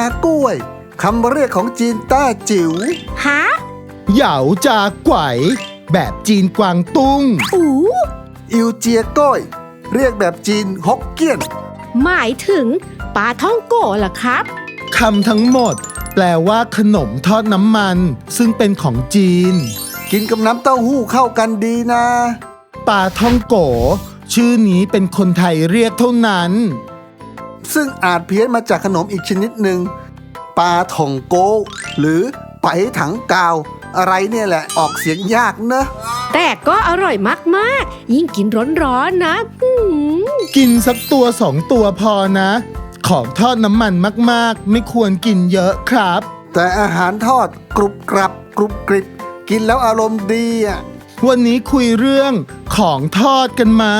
ากล้วย คำเรียกของจีนแต้จิ๋ว ฮะเหยาจากไกวแบบจีนกวางตุ้ง อูอิวเจียก้อย เรียกแบบจีนฮกเกี้ยน หมายถึงปลาท่องโกะเหรอครับ คำทั้งหมด แปลว่าขนมทอดน้ำมัน ซึ่งเป็นของจีน กินกับน้ำเต้าหู้เข้ากันดีนะ ปลาท่องโกชื่อนี้เป็นคนไทยเรียกเท่านั้น ซึ่งอาจเพี้ยนมาจากขนมอีกชนิดหนึ่งปลาท่องโก หรือไปถังกาว อะไรเนี่ยแหละออกเสียงยากเนอะแต่ก็อร่อยมาก ๆ ยิ่งกินร้อนๆนะหืมกินสักตัวสองตัวพอนะ ของทอดน้ำมันมากๆ ไม่ควรกินเยอะครับ แต่อาหารทอดกรุบกรับกรุบกริบ กินแล้วอารมณ์ดีอะวันนี้คุยเรื่องของทอดกันมา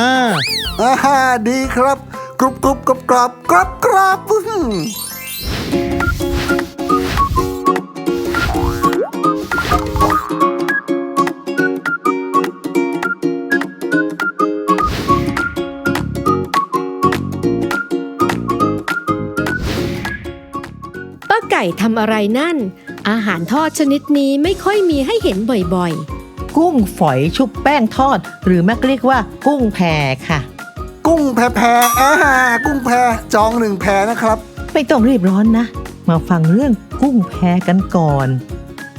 อ่าฮะดีครับ กรุบกรุบกรอบกรอบกรอบกรอบอื้อหือป้าไก่ทำอะไรนั่น อาหารทอดชนิดนี้ไม่ค่อยมีให้เห็นบ่อยกุ้งฝอยชุบแป้งทอด หรือมักเรียกว่ากุ้งแพรค่ะ กุ้งแพรแพรอ่าฮะกุ้งแพรจองหนึ่งแพรนะครับ ไม่ต้องรีบร้อนนะ มาฟังเรื่องกุ้งแพรกันก่อน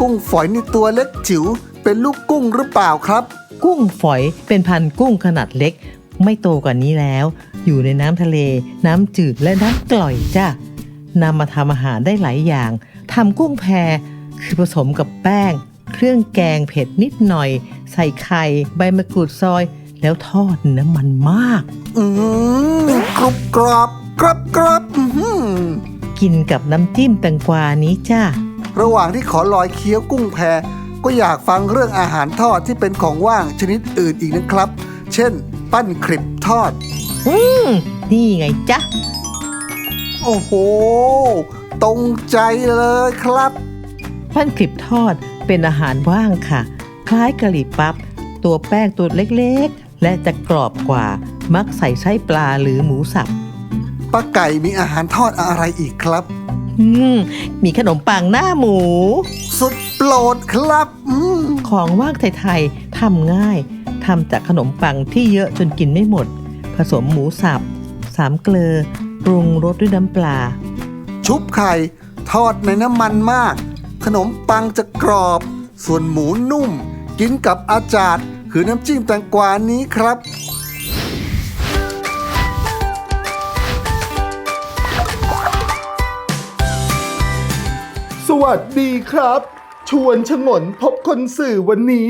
กุ้งฝอยนี่ตัวเล็กจิ๋วเป็นลูกกุ้งหรือเปล่าครับ กุ้งฝอยเป็นพันธุ์กุ้งขนาดเล็ก ไม่โตกว่านี้แล้ว อยู่ในน้ำทะเล น้ำจืดและน้ำกร่อยจ้ะนำมาทำอาหารได้หลายอย่างทำกุ้งแพรคือผสมกับแป้ง เครื่องแกงเผ็ดนิดหน่อย ใส่ไข่ ใบมะกรูดซอย แล้วทอดน้ำมันมาก อืมกรุบกรอบกรอบกรอบอื้อหือกินกับน้ำจิ้มแตงกวานี้จ้าระหว่างที่ขอลอยเคี้ยวกุ้งแพรก็อยากฟังเรื่องอาหารทอดที่เป็นของว่างชนิดอื่นอีกนะครับ เช่น ปั้นคลิปทอด อืมนี่ไงจ๊ะ โอ้โห ตรงใจเลยครับ ปั้นคลิปทอดเป็นอาหารว่างค่ะ คล้ายกะหรี่ปั๊บ ตัวแป้งตัวเล็กๆ และจะกรอบกว่ามักใส่ไส้ปลาหรือหมูสับ ป้าไก่มีอาหารทอดอะไรอีกครับ อืม มีขนมปังหน้าหมู สุดโปรดครับอืมของว่างไทยๆทำง่ายทำจากขนมปังที่เยอะจนกินไม่หมด ผสมหมูสับ สามเกลอปรุงรสด้วยน้ำปลา ชุบไข่ทอดในน้ำมันมาก ขนมปังจะกรอบ ส่วนหมูนุ่ม กินกับอาจารย์ คือน้ำจิ้มแตงกวานี้ครับ สวัสดีครับ ชวนชงนพบคนสื่อวันนี้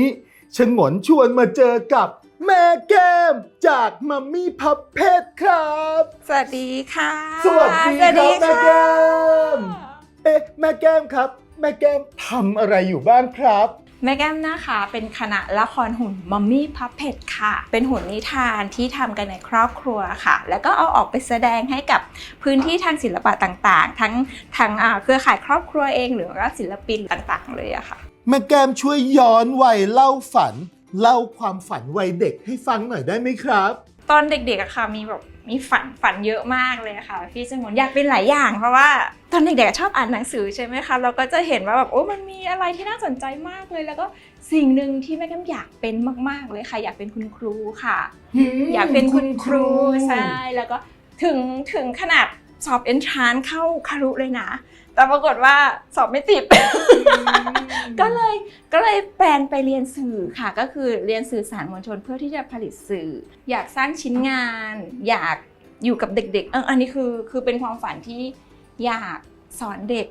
ชงนชวนมาเจอกับแม่แก้มจากมัมมี่พับเพชครับ สวัสดีค่ะ สวัสดีครับแม่แก้ค่ะมเอ๊ะแม่แก้มครับ แม่แก้มทำอะไรอยู่บ้างครับ แม่แก้มนะคะเป็นคณะละครหุ่นมัมมี่พับเพดค่ะ เป็นหุ่นนิทานที่ทำกันในครอบครัวค่ะ แล้วก็เอาออกไปแสดงให้กับพื้นที่ทางศิลปะต่างๆ ทั้งทางอ่าเครือข่ายครอบครัวเองหรือว่าศิลปินต่างๆ เลยอะค่ะ แม่แก้มช่วยย้อนวัยเล่าฝัน เล่าความฝันวัยเด็กให้ฟังหน่อยได้ไหมครับ ตอนเด็กๆอะค่ะมีแบบ มีฝันฝันเยอะมากเลยอะค่ะพี่สงวนอยากเป็นหลายอย่าง เพราะว่าตอนเด็กๆอะชอบอ่านหนังสือใช่ไหมคะเราก็จะเห็นว่าแบบโอ้มันมีอะไรที่น่าสนใจมากเลย แล้วก็สิ่งหนึ่งที่แม่แก้มอยากเป็นมาก ๆเลยค่ะอยากเป็นคุณครูค่ะ อยากเป็นคุณครูใช่แล้วก็ถึงถึงขนาดสอบเอนทรานเข้าคารุเลยนะ แต่ปรากฏว่าสอบไม่ติด ก็เลยก็เลยแปลนไปเรียนสื่อค่ะ ก็คือเรียนสื่อสารมวลชนเพื่อที่จะผลิตสื่อ อยากสร้างชิ้นงาน อยากอยู่กับเด็กๆเอออันนี้คือคือเป็นความฝันที่อยากสอนเด็ก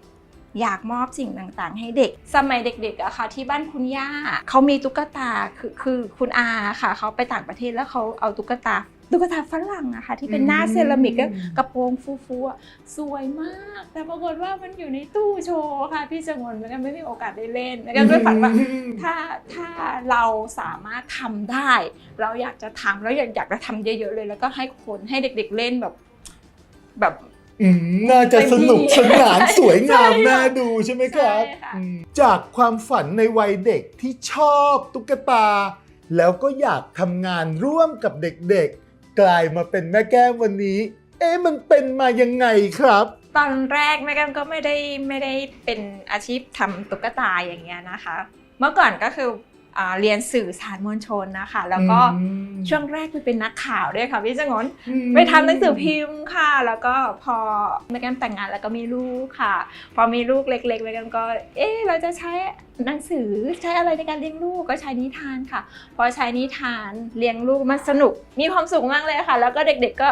อยากมอบสิ่งต่างๆ ให้เด็ก สมัยเด็กๆอะค่ะ ที่บ้านคุณย่าเขามีตุ๊กตาคือคือคุณอาค่ะเขาไปต่างประเทศแล้วเขาเอาตุ๊กตา ตุ๊กตาฝรั่งอะค่ะ ที่เป็นหน้าเซรามิกแล้วกระโปรงฟูๆอะสวยมาก แต่ปรากฏว่ามันอยู่ในตู้โชว์ค่ะ พี่จงนแล้วก็ไม่มีโอกาสได้เล่นแล้วก็ด้วยฝันว่าถ้าถ้าเราสามารถทำได้ เราอยากจะทำแล้วอยากอยากจะทำเยอะๆเลย แล้วก็ให้คนให้เด็ก ๆเล่นแบบแบบอืมน่าจะสนุกสนานสวยงามใช่ค่ะน่าดูใช่ไหมครับใช่ค่ะอืมจากความฝันในวัยเด็กที่ชอบตุ๊กตา แล้วก็อยากทำงานร่วมกับเด็กๆ กลายมาเป็นแม่แก้มวันนี้ เอ๊ะมันเป็นมายังไงครับ ตอนแรกแม่แก้มก็ไม่ได้ไม่ได้เป็นอาชีพทำตุ๊กตาอย่างเงี้ยนะคะ เมื่อก่อนก็คือ เรียนสื่อสารมวลชนนะคะ แล้วก็อืมช่วงแรกไปเป็นนักข่าวด้วยค่ะพี่จงนอืมไปทำหนังสือพิมพ์ค่ะ แล้วก็พอแม่แก้มแต่งงานแล้วก็มีลูกค่ะ พอมีลูกเล็กๆแม่แก้มก็ เอ๊ะเราจะใช้หนังสือใช้อะไรในการเลี้ยงลูกก็ใช้นิทานค่ะ พอใช้นิทานเลี้ยงลูกมันสนุกมีความสุขมากเลยค่ะ แล้วก็เด็กๆก็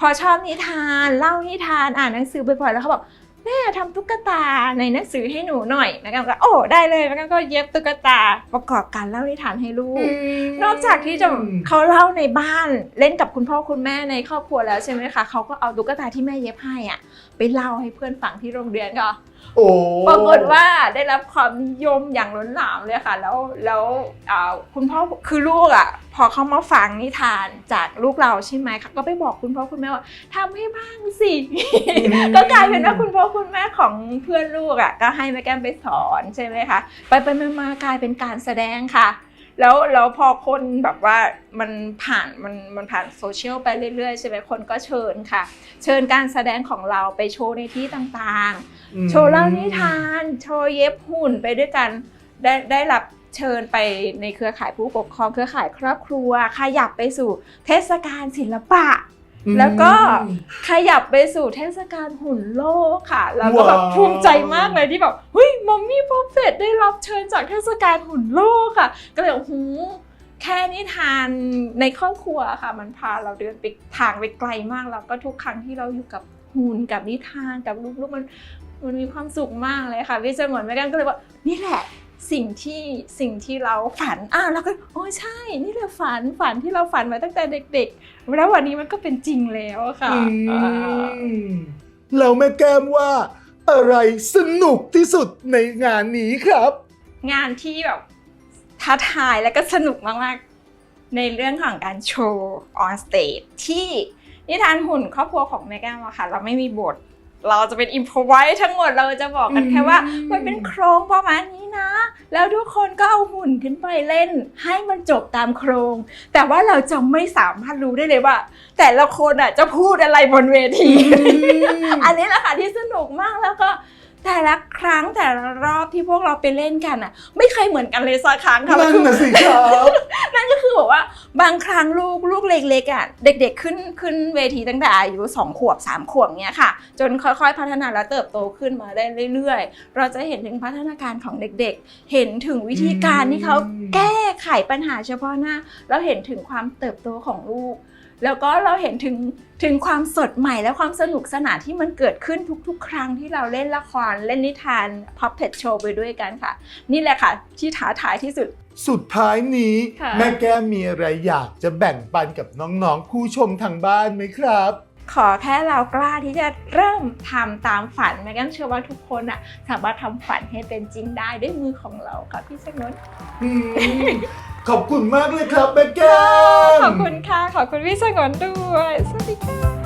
พอชอบนิทาน เล่านิทานอ่านหนังสือบ่อยๆแล้วเขาบอก แม่ทำตุ๊กตาในหนังสือให้หนูหน่อยแม่แก้มก็โอ้ได้เลยแม่แก้มก็เย็บตุ๊กตาประกอบการเล่านิทานให้ลูก นอกจากที่จะเขาเล่าในบ้านเล่นกับคุณพ่อคุณแม่ในครอบครัวแล้วใช่ไหมคะเขาก็เอาตุ๊กตาที่แม่เย็บให้อะไปเล่าให้เพื่อนฟังที่โรงเรียนก็ โอ้ปรากฏว่าได้รับความนิยมอย่างล้นหลามเลยค่ะ แล้วแล้วอ่าคุณพ่อคือลูกอะ พอเขามาฟังนิทานจากลูกเราใช่ไหมคะก็ไปบอกคุณพ่อคุณแม่ว่าทำให้บ้างสิก็กลายเป็นว่าคุณพ่อคุณแม่ของเพื่อนลูกอะก็ให้แม่แก้มไปสอนใช่ไหมคะไปไปๆมาๆกลายเป็นการแสดงค่ะ แล้วแล้วพอคนแบบว่ามันผ่านมันมันผ่านโซเชียลไปเรื่อยๆใช่ไหมคนก็เชิญค่ะ เชิญการแสดงของเราไปโชว์ในที่ต่างๆ โชว์เล่านิทาน โชว์เย็บหุ่นไปด้วยกันได้ได้รับเชิญไปในเครือข่ายผู้ปกครองเครือข่ายครอบครัวขยับไปสู่เทศกาลศิลปะ แล้วก็ขยับไปสู่เทศกาลหุ่นโลกค่ะ แล้วก็แบบว้าวภูมิใจมากเลยที่แบบเฮ้ยมัมมี่พอเฟตได้รับเชิญจากเทศกาลหุ่นโลกค่ะ ก็เลยโอ้โหแค่นิทานในครอบครัวค่ะ มันพาเราเดินไปทางไปไกลมากแล้วก็ทุกครั้งที่เราอยู่กับหุ่นกับนิทานกับลูกๆมันมันมีความสุขมากเลยค่ะพี่เจงหวนแม่กันก็เลยว่านี่แหละ สิ่งที่สิ่งที่เราฝันอะแล้วก็โอ้ใช่ นี่แหละฝันฝันที่เราฝันมาตั้งแต่เด็ก ๆ แล้ววันนี้มันก็เป็นจริงแล้วอะค่ะอือ่ามแล้วแม่แก้มว่าอะไรสนุกที่สุดในงานนี้ครับ งานที่แบบท้าทายและก็สนุกมากๆ ในเรื่องของการโชว์ออนสเตจที่นิทานหุ่นครอบครัวของแม่แก้มอะค่ะ เราไม่มีบท เราจะเป็นอิมพอไว้ทั้งหมดเราจะบอกกันแค่ว่าอืมมันเป็นโครงประมาณนี้นะ แล้วทุกคนก็เอาหุ่นขึ้นไปเล่น ให้มันจบตามโครง แต่ว่าเราจะไม่สามารถรู้ได้เลยว่า แต่ละคนอะจะพูดอะไรบนเวที อันนี้แหละค่ะที่สนุกมากแล้วก็ แต่ละครั้งแต่ละรอบที่พวกเราไปเล่นกันอะ ไม่เคยเหมือนกันเลยสักครั้งค่ะนั่นคือน่ะสิครับนั่นก็คือแบบว่าบางครั้งลูกลูกเล็กๆอะเด็ก ๆ ขึ้นขึ้นเวทีตั้งแต่อายุสองขวบสามขวบเนี้ยค่ะ จนค่อยๆ พัฒนาและเติบโตขึ้นมาได้เรื่อย ๆ เราจะเห็นถึงพัฒนาการของเด็กๆ เห็นถึงวิธีการที่เขาแก้ไขปัญหาเฉพาะหน้าแล้วเห็นถึงความเติบโตของลูก แล้วก็เราเห็นถึงถึงความสดใหม่และความสนุกสนานที่มันเกิดขึ้นทุกๆ ครั้งที่เราเล่นละครเล่นนิทาน Puppet Show ไปด้วยกันค่ะ นี่แหละค่ะ ที่ท้าทายที่สุด สุดท้ายนี้ ค่ะ แม่แก้มมีอะไรอยากจะแบ่งปันกับน้องๆ ผู้ชมทางบ้านไหมครับ ขอแค่เรากล้าที่จะเริ่มทำตามฝันแม่แก้มเชื่อว่าทุกคนอะสามารถทำฝันให้เป็นจริงได้ด้วยมือของเราค่ะพี่ชนนท์อืม ขอบคุณมากเลยครับแม่แก้มขอบคุณค่ะ ขอบคุณพี่สงวนด้วย สวัสดีค่ะ